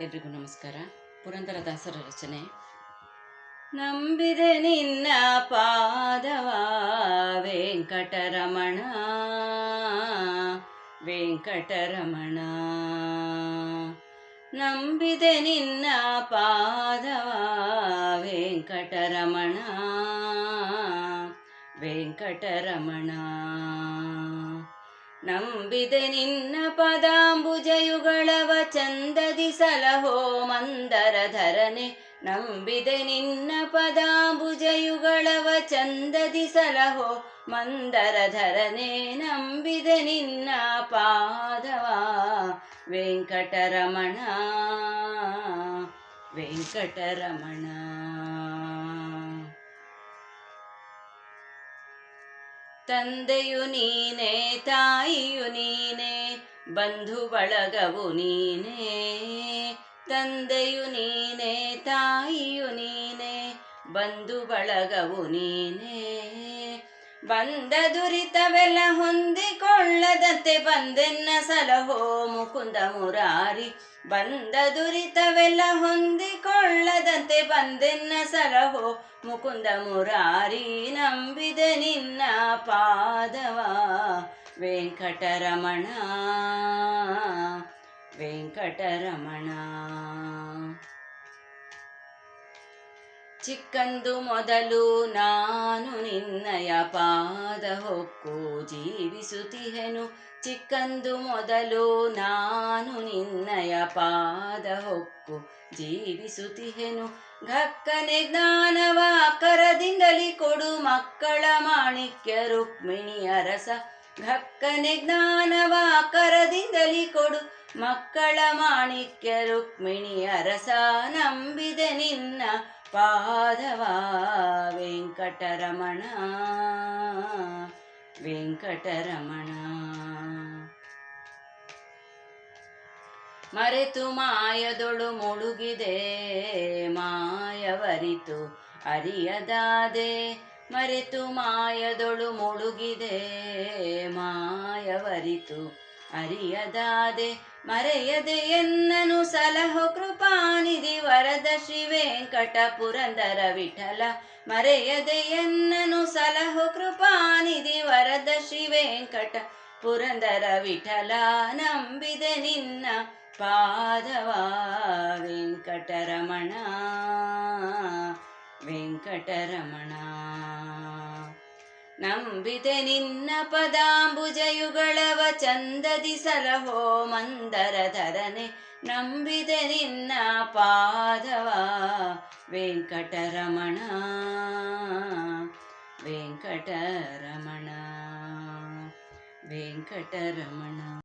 ಎಲ್ರಿಗೂ ನಮಸ್ಕಾರ. ಪುರಂದರದಾಸರ ರಚನೆ. ನಂಬಿದೆ ನಿನ್ನ ಪಾದವ ವೆಂಕಟರಮಣ. ವೆಂಕಟರಮಣ. ನಂಬಿದೆ ನಿನ್ನ ಪಾದವ ವೆಂಕಟರಮಣ. ವೆಂಕಟರಮಣ. ನಂಬಿದೆ ನಿನ್ನ ಪದಾಂಬುಜಯುಗಳವ ಚಂದದಿ ಸಲಹೋ ಮಂದರಧರನೆ ನಂಬಿದೆ ನಿನ್ನ ಪದಾಂಬುಜಯುಗಳವ ಚಂದದಿ ಸಲಹೋ ಮಂದರಧರನೆ ನಂಬಿದೆ ನಿನ್ನ ಪಾದವ ವೆಂಕಟರಮಣ ವೆಂಕಟರಮಣ. ತಂದೆಯು ನೀನೇ ತಾಯಿಯು ನೀನೇ ಬಂಧು ಬಳಗವು ನೀನೇ. ತಂದೆಯು ನೀನೇ ತಾಯಿಯು ನೀನೇ ಬಂಧು ಬಳಗವು ನೀನೇ. ಬಂದ ದುರಿತವೆಲ್ಲ ಹೊಂದಿಕೊಳ್ಳದಂತೆ ಬಂದೆನ್ನ ಸಲಹೋ ಮುಕುಂದ ಮುರಾರಿ. ಬಂದ ದುರಿತವೆಲ್ಲ ಹೊಂದಿಕೊಳ್ಳದಂತೆ ಬಂದೆನ್ನ ಸಲಹೋ ಮುಕುಂದ ಮುರಾರಿ. ನಂಬಿದೆ ನಿನ್ನ ಪಾದವ ವೆಂಕಟರಮಣ ವೆಂಕಟರಮಣ. ಚಿಕ್ಕಂದು ಮೊದಲು ನಾನು ನಿನ್ನಯ ಪಾದ ಹೊಕ್ಕು ಜೀವಿಸುತ್ತಿಹೆನು. ಚಿಕ್ಕಂದು ಮೊದಲು ನಾನು ನಿನ್ನಯ ಪಾದ ಹೊಕ್ಕು ಜೀವಿಸುತ್ತಿಹೆನು. ಘಕ್ಕನೆ ಜ್ಞಾನವ ಕರದಿಂದಲಿ ಕೊಡು ಮಕ್ಕಳ ಮಾಣಿಕ್ಯ ರುಕ್ಮಿಣಿಯ ಅರಸ ಘಕ್ಕನೆ ಜ್ಞಾನವ ಕರದಿಂದಲಿ ಕೊಡು. ಮಕ್ಕಳ ಮಾಣಿಕ್ಯ ರುಕ್ಮಿಣಿ ಅರಸ ನಂಬಿದೆ ನಿನ್ನ ಪಾದವ. ವೆಂಕಟರಮಣ ವೆಂಕಟರಮಣ. ಮರೆತು ಮಾಯದೊಳು ಮುಳುಗಿದೆ, ಮಾಯವರಿತು ಅರಿಯದಾದೆ. ಮರೆತು ಮಾಯದೊಳು ಮುಳುಗಿದೆ. ಮಾಯವರಿತು ಅರಿಯದಾದೆ, ಮರೆಯದೆ ಎನ್ನನು ಸಲಹು ಕೃಪಾನಿಧಿ ವರದ ಶ್ರೀ ಪುರಂದರ ವಿಠಲ. ಮರೆಯದೆ ಎನ್ನನು ಸಲಹು ಕೃಪಾನಿಧಿ ವರದ ಶ್ರೀ ಪುರಂದರ ವಿಠಲ. ನಂಬಿದೆ ನಿನ್ನ ಪಾದವ ವೆಂಕಟರಮಣ ವೆಂಕಟರಮಣ. ನಂಬಿದೆ ನಿನ್ನ ಪದಾಂಬುಜಯುಗಳವ ಚಂದದಿ ಸಲಹೋ ಮಂದರಧರನೆ ನಂಬಿದೆ ನಿನ್ನ ಪಾದವ ವೆಂಕಟರಮಣ. ವೆಂಕಟರಮಣ ವೆಂಕಟರಮಣ.